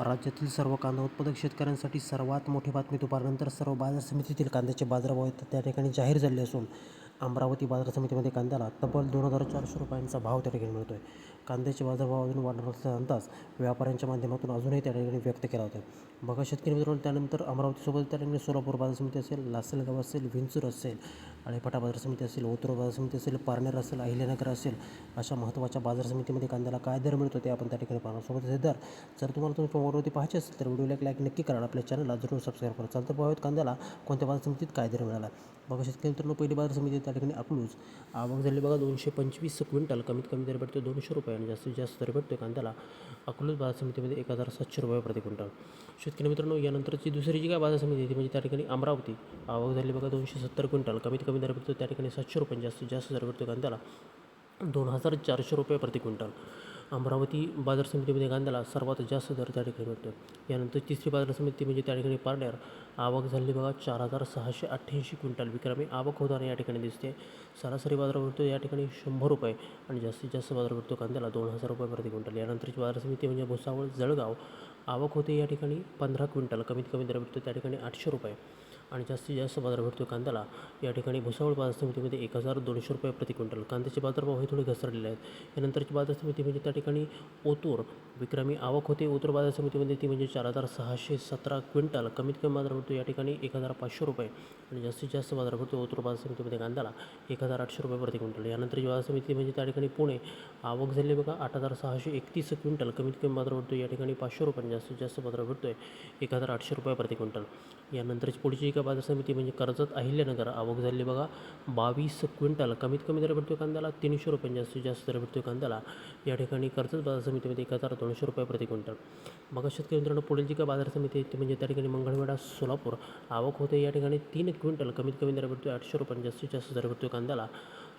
राज्यातील सर्व कांदा उत्पादक शेतकऱ्यांसाठी सर्वात मोठी बातमी दुपारनंतर सर्व बाजार समितीतील कांद्याचे बाजारभाव आहेत. त्या ठिकाणी जाहीर झाले असून अमरावती बाजार समितीमध्ये कांद्याला तब्बल दोन हजार चारशे रुपयांचा भाव त्या ठिकाणी मिळतो आहे कांद्याचे बाजारभाव अजून वाढणार असल्याचा अंदाज व्यापाऱ्यांच्या माध्यमातून अजूनही त्या ठिकाणी व्यक्त केला होता. बघा शेतकरी मित्रांनो त्यानंतर अमरावतीसोबत त्या ठिकाणी सोलापूर बाजार समिती असेल लासलगाव असेल विंचूर असेल आणि फटा बाजार समिती असेल ओतूर बाजार समिती असेल पारनेर असेल अहिल्यानगर असेल अशा महत्त्वाच्या बाजार समितीमध्ये कांद्याला काय दर मिळतो ते आपण त्या ठिकाणी पाहणार. सोबत हे दर जर तुम्हाला तुम्ही मोबाईलवरती पाहायचे असेल तर व्हिडिओला एक लाईक नक्की करा आपल्या चॅनलला जरूर सबस्क्राईब करा. चालतं पाहूयात कांद्याला कोणत्या बाजार समितीत काय दर मिळाला. बघा शेतकरी मित्रांनो पहिली बाजार समिती त्या ठिकाणी अकलूज आवक झाली बघा दोनशे पंचवीस क्विंटल. कमीत कमी दर भेटतो दोनशे रुपये आणि जास्तीत जास्त दर भेटतो कांद्याला अकलूज बाजार समितीमध्ये एक हजार सातशे रुपये प्रति क्विंटल. शेतकरी मित्रांनो यानंतरची दुसरी जी काय बाजार समिती आहे ती म्हणजे त्या ठिकाणी अमरावती. आवक झाली बघा दोनशे सत्तर क्विंटल. कमीत कमी दर भेटतो त्या ठिकाणी सातशे रुपये जास्तीत जास्त दर भेटतो कांद्याला दोन हजार चारशे रुपये प्रति क्विंटल. अमरावती बाजार समितीमध्ये कांद्याला सर्वात जास्त दर त्या ठिकाणी भेटतो. यानंतर तिसरी बाजार समिती म्हणजे त्या ठिकाणी पारनेर. आवक झालेली बघा चार हजार सहाशे अठ्ठ्याऐंशी क्विंटल. विक्रमी आवक होताना या ठिकाणी दिसते. सरासरी बाजार भेटतो या ठिकाणी शंभर रुपये आणि जास्तीत जास्त बाजार भेटतो कांद्याला दोन हजार रुपये प्रति क्विंटल. यानंतरची बाजार समिती म्हणजे भुसावळ जळगाव. आवक होते या ठिकाणी पंधरा क्विंटल. कमीत कमी दर भेटतो त्या ठिकाणी आठशे रुपये. आणि जास्तीत जास्त बाजार भेटतो कांद्याला. या ठिकाणी भुसावळ बाजार समितीमध्ये एक हजार दोनशे रुपये प्रति क्विंटल. कांद्याचे बाजारभाव हे थोडे घसरलेले आहेत. यानंतरची बाजार समिती म्हणजे त्या ठिकाणी ओतूर विक्रमी आवक होते. उत्तर बाजार समितीमध्ये ती म्हणजे चार हजार सहाशे सतरा क्विंटल. कमीत कमी बाजार भरतो या ठिकाणी एक हजार पाचशे रुपये आणि जास्तीत जास्त बाजार भेटतो उत्तर बाजार समितीमध्ये कांद्याला एक हजार आठशे रुपये प्रति क्विंटल. यानंतरची बाजार समिती म्हणजे त्या ठिकाणी पुणे आवक झाली बघा. आठ हजार सहाशे एकतीस क्विंटल. कमीत कमी बाजार भरतो या ठिकाणी पाचशे रुपये आणि जास्तीत जास्त बाजार भेटतो आहे एक हजार आठशे रुपये प्रति क्विंटल. यानंतरची पुढची एका बाजार समिती म्हणजे कर्जत अहिल्यानगर आवक झाली बघा. बावीस क्विंटल. कमीत कमी दर भेटतो कांद्याला तीनशे रुपये जास्तीत जास्त दर भेटतो कांद्याला या ठिकाणी कर्जत बाजार समितीमध्ये एक हजार दोनशे रुपये प्रति क्विंटल. मग शेतकरी मित्रांनो पुढील जी काय बाजार समिती आहे ती म्हणजे त्या ठिकाणी मंगळवेढा सोलापूर आवक होते. या ठिकाणी तीन क्विंटल कमीत कमी दर भेटतो आठशे रुपये जास्तीत जास्त दर भेटतो कांद्याला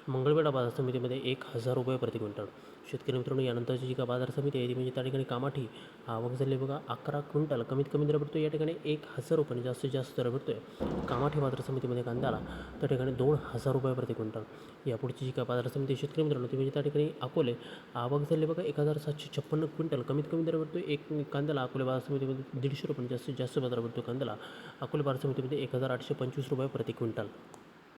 मंगळवेढा बाजार समितीमध्ये एक हजार रुपये प्रति क्विंटल. शेतकरी मित्रांनो यानंतरची जी का बाजार समिती आहे ती म्हणजे त्या ठिकाणी कामाठी. आवक झाली बघा अकरा क्विंटल. कमीत कमी दर भेटतो या ठिकाणी एक हजार रुपये म्हणजे जास्तीत जास्त दर भेटतो आहे कामाठी बाजार समितीमध्ये कांद्याला त्या ठिकाणी दोन हजार रुपये प्रति क्विंटल. यापुढची जी का बाजार समिती आहे शेतकरी मित्रांनो ती म्हणजे त्या ठिकाणी अकोले. आवक झाली बघा एक हजार सातशे छप्पन्न क्विंटल. कमीत कमी दर भेटतो एक कांद्याला अकोले बाजार समितीमध्ये दीडशे रुपये म्हणजे जास्तीत जास्त बाजार भेटतो कांद्याला. अकोले बाजार समितीमध्ये एक हजार आठशे पंचवीस रुपये प्रति क्विंटल.